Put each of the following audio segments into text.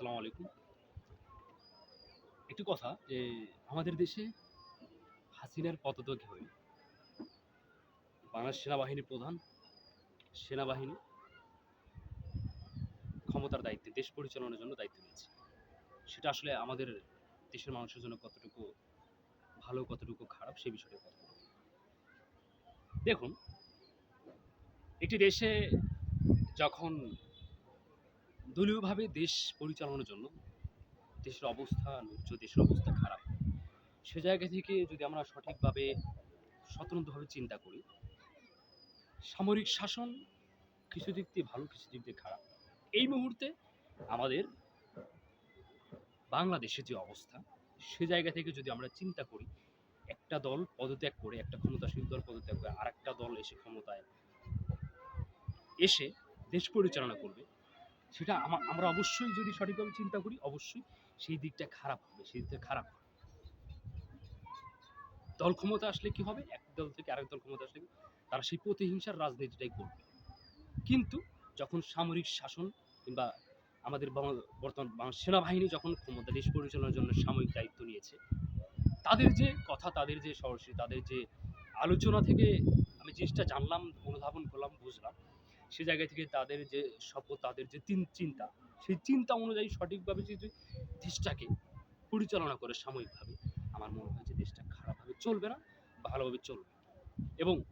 আসসালামু আলাইকুম। একটি কথা যে, আমাদের দেশে হাসিনার পদত্যাগ হয়ে বাংলাদেশ সেনাবাহিনীর প্রধান, সেনাবাহিনী ক্ষমতার দায়িত্বে, দেশ পরিচালনার জন্য দায়িত্ব নিয়েছে। সেটা আসলে আমাদের দেশের মানুষের জন্য কতটুকু ভালো, কতটুকু খারাপ, সে বিষয়ে কথা। দেখুন, একটি দেশে যখন দলীয়ভাবে দেশ পরিচালনার জন্য দেশের অবস্থা ন্যায্য দেশের অবস্থা খারাপ। সে জায়গা থেকে যদি আমরা সঠিকভাবে স্বতন্ত্রভাবে চিন্তা করি, সামরিক শাসন কিছু দিক দিয়ে ভালো, কিছু দিক দিয়ে খারাপ। এই মুহূর্তে আমাদের বাংলাদেশের যে অবস্থা, সে জায়গা থেকে যদি আমরা চিন্তা করি, একটা দল পদত্যাগ করে, একটা ক্ষমতাশীল দল পদত্যাগ করে আর একটা দল এসে ক্ষমতায় এসে দেশ পরিচালনা করবে সেটা আমা- আমরা অবশ্যই যদি সঠিকভাবে চিন্তা করি, অবশ্যই সেই দিকটা খারাপ হবে, সেই দিকটা খারাপ হবে। দল ক্ষমতা আসলে কি হবে? এক দল থেকে আরেক দল ক্ষমতা আসলে তারা সেই প্রতিহিংসার রাজনীতিটাই করবে। কিন্তু যখন সামরিক শাসন কিংবা আমাদের বর্তমান সেনাবাহিনী যখন ক্ষমতা দেশ পরিচালনার জন্য সাময়িক দায়িত্ব নিয়েছে, তাদের যে কথা, তাদের যে সরাসরি, তাদের যে আলোচনা থেকে আমি জিনিসটা জানলাম, অনুধাবন করলাম, বুঝলাম। সে জায়গা থেকে তাদের যে শপথ তাদের যে তিন চিন্তা, সেই চিন্তা অনুযায়ী সঠিকভাবে যদি দেশটাকে পরিচালনা করে সাময়িকভাবে, আমার মনে হয় যে দেশটা খারাপভাবে চলবে না, ভালোভাবে চলবে। এবং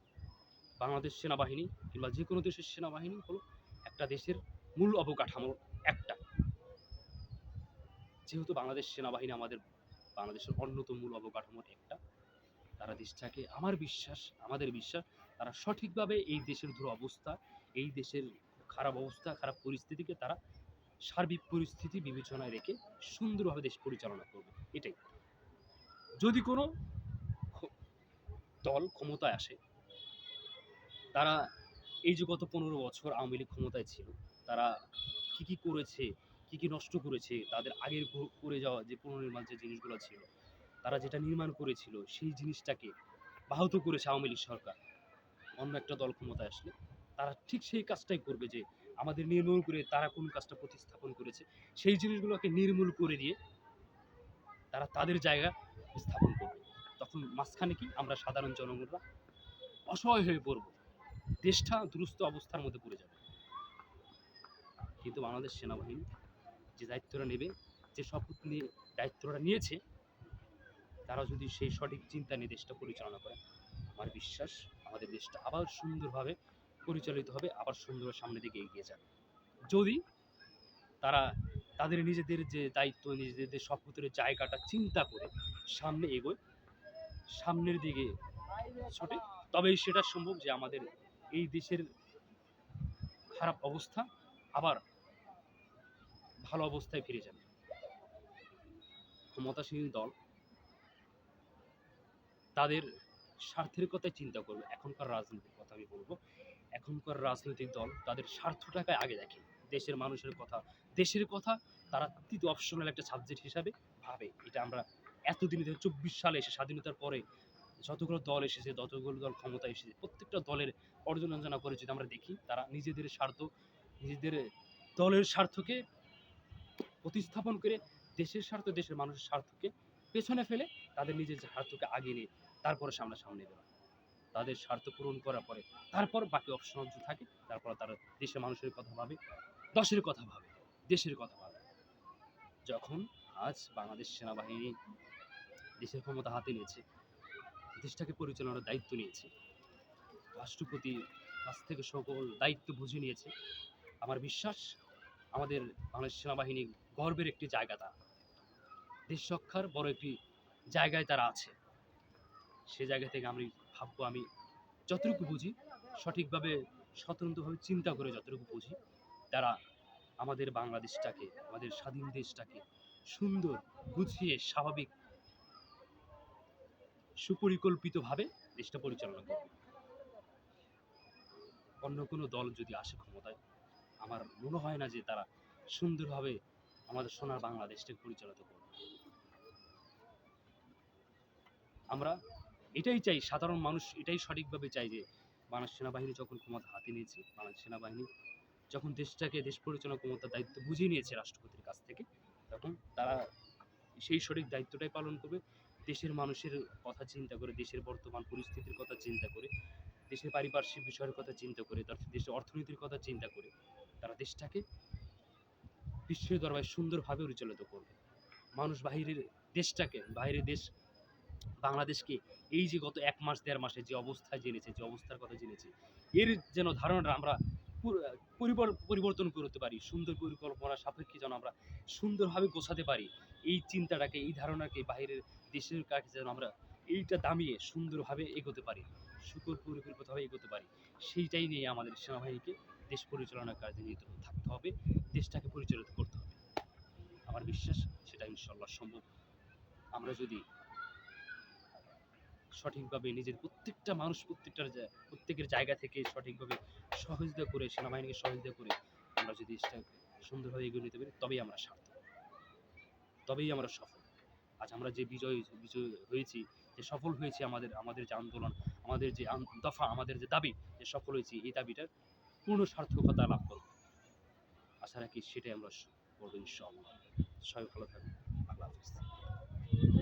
বাংলাদেশ সেনাবাহিনী কিংবা যে কোনো দেশের সেনাবাহিনী হলো একটা দেশের মূল অবকাঠামো একটা। যেহেতু বাংলাদেশ সেনাবাহিনী আমাদের বাংলাদেশের অন্যতম মূল অবকাঠামোর একটা, তারা দেশটাকে আমার বিশ্বাস, আমাদের বিশ্বাস, তারা সঠিকভাবে এই দেশের ধরো অবস্থা এই দেশের খারাপ অবস্থা, খারাপ পরিস্থিতিকে তারা সার্বিক পরিস্থিতি বিবেচনায় রেখে সুন্দরভাবে দেশ পরিচালনা করবে। এটাই। যদি কোনো দল ক্ষমতায় আসে, তারা এই যে গত পনেরো বছর আওয়ামী লীগ ক্ষমতায় ছিল, তারা কি কি করেছে, কি কি নষ্ট করেছে, তাদের আগের করে যাওয়া যে পুনর্নির্মাণ যে জিনিসগুলো ছিল, তারা যেটা নির্মাণ করেছিল, সেই জিনিসটাকে বাহত করেছে আওয়ামী লীগ সরকার। অন্য একটা দল ক্ষমতায় আসলে তারা ঠিক সেই কাজটাই করবে যে আমাদের নির্মূল করে তারা কোন কাজটা প্রতিস্থাপন করেছে, সেই জিনিসগুলোকে নির্মূল করে দিয়ে তারা তাদের জায়গা স্থাপন করবে। তখন মাঝখানে কি আমরা সাধারণ জনগণরা অসহায় হয়ে পড়ব। দেশটা দুরস্থ অবস্থার মধ্যে পড়ে যাবে। কিন্তু বাংলাদেশ সেনাবাহিনী যে দায়িত্বটা নেবে, যে শপথ নিয়ে দায়িত্বটা নিয়েছে, তারা যদি সেই সঠিক চিন্তা নিয়ে দেশটা পরিচালনা করে, আমার বিশ্বাস আমাদের দেশটা আবার সুন্দরভাবে পরিচালিত হবে, আবার সুন্দর সামনের দিকে এগিয়ে যাবে। যদি তারা তাদের নিজেদের যে দায়িত্ব, নিজেদের শপথের জায়গাটা চিন্তা করে সামনে এগোয়, সামনের দিকে ছোটে, তবেই সেটা সম্ভব যে আমাদের এই দেশের খারাপ অবস্থা আবার ভালো অবস্থায় ফিরে যাবে। ক্ষমতাসীন দল তাদের স্বার্থের কথাই চিন্তা করবে। এখনকার রাজনীতির কথা আমি বলব। এখনকার রাজনৈতিক দল তাদের স্বার্থটাকে আগে দেখে। দেশের মানুষের কথা, দেশের কথা তারা তৃতীয় অপশনাল একটা সাবজেক্ট হিসাবে ভাবে। এটা আমরা এতদিন চব্বিশ সালে এসে স্বাধীনতার পরে যতগুলো দল এসেছে, যতগুলো দল ক্ষমতায় এসেছে, প্রত্যেকটা দলের পর্যালোচনা করে যদি আমরা দেখি, তারা নিজেদের স্বার্থ, নিজেদের দলের স্বার্থকে প্রতিস্থাপন করে দেশের স্বার্থ, দেশের মানুষের স্বার্থকে পেছনে ফেলে তাদের নিজের স্বার্থকে আগে নিয়ে তারপরে সামনে সামনে বেরোয় তাদের স্বার্থ পূরণ করার পরে তারপর বাকি অপশন থাকে, তারপর তারা দেশের মানুষের কথা ভাবে, দশের কথা ভাবে, দেশের কথা ভাবে। যখন আজ বাংলাদেশ সেনাবাহিনী দেশের ক্ষমতা হাতে নিয়েছে, দেশটাকে পরিচালনার দায়িত্ব নিয়েছে, রাষ্ট্রপতির কাছ থেকে সকল দায়িত্ব বুঝে নিয়েছে, আমার বিশ্বাস আমাদের বাংলাদেশ সেনাবাহিনী গর্বের একটি জায়গা তা দেশ রক্ষার বড় একটি জায়গায় তারা আছে। সে জায়গা থেকে আমি ভাববো, আমি যতটুকু বুঝি, সঠিকভাবে, স্বতন্ত্রভাবে চিন্তা করে যতটুকু বুঝি, তারা আমাদের বাংলাদেশটাকে, আমাদের স্বাধীন দেশটাকে সুন্দর, গুছিয়ে, স্বাভাবিক, সুপরিকল্পিতভাবে দেশটা পরিচালনা করবে। অন্য কোনো দল যদি আসে ক্ষমতায়, আমার মনে হয় না যে তারা সুন্দরভাবে আমাদের সোনার বাংলাদেশটাকে পরিচালিত করবে। আমরা এটাই চাই, সাধারণ মানুষ এটাই সঠিকভাবে চাই যে বাংলাদেশ সেনাবাহিনী যখন ক্ষমতা হাতে নিয়েছে, বাংলাদেশ সেনাবাহিনী যখন দেশটাকে, দেশ পরিচালনা ক্ষমতার দায়িত্ব বুঝিয়ে নিয়েছে রাষ্ট্রপতির কাছ থেকে, তখন তারা সেই সঠিক দায়িত্বটাই পালন করবে। দেশের মানুষের কথা চিন্তা করে, দেশের বর্তমান পরিস্থিতির কথা চিন্তা করে, দেশের পারিপার্শ্বিক বিষয়ের কথা চিন্তা করে, তার দেশের অর্থনীতির কথা চিন্তা করে, তারা দেশটাকে বিশ্বের দরবারে সুন্দরভাবে পরিচালিত করবে। মানুষ বাহিরের দেশটাকে বাইরের দেশ বাংলাদেশকে এই যে গত এক মাস, দেড় মাসে যে অবস্থায় জেনেছে, যে অবস্থার কথা জেনেছে, এর যেন ধারণাটা আমরা পুর- পরিবর্তন করতে পারি, সুন্দর পরিকল্পনা সাপেক্ষে যেন আমরা সুন্দরভাবে গোছাতে পারি, এই চিন্তাটাকে, এই ধারণাকে বাইরের দেশের কাছে যেন আমরা এইটা দামিয়ে সুন্দরভাবে এগোতে পারি, সুকর পরিকল্পিতভাবে এগোতে পারি, সেইটাই নিয়ে আমাদের সেনাবাহিনীকে দেশ পরিচালনার কাজে নিয়োজিত থাকতে হবে, দেশটাকে পরিচালিত করতে হবে। আমার বিশ্বাস সেটা ইনশাল্লাহ সম্ভব। আমরা যদি সঠিকভাবে নিজের প্রত্যেকটা মানুষ প্রত্যেকটার জা- প্রত্যেকের জায়গা থেকে সঠিকভাবে সহযোগিতা করে, সেনাবাহিনীকে সহযোগিতা করে আমরা যদি দেশটা সুন্দরভাবে এগিয়ে নিতে পারি, তবেই আমরা সার্থক। তবেই আমরা সফল। আজ আমরা যে বিজয় বিজয় হয়েছি, যে সফল হয়েছে আমাদের আমাদের যে আন্দোলন, আমাদের যে দফা, আমাদের যে দাবি, যে সফল হয়েছি, এই দাবিটার পূর্ণ সার্থকতা লাভ করব। আশা রাখি সেটাই আমরা করব ইনশাআল্লাহ। সবাই ভালো আল্লাহ হাফিজ।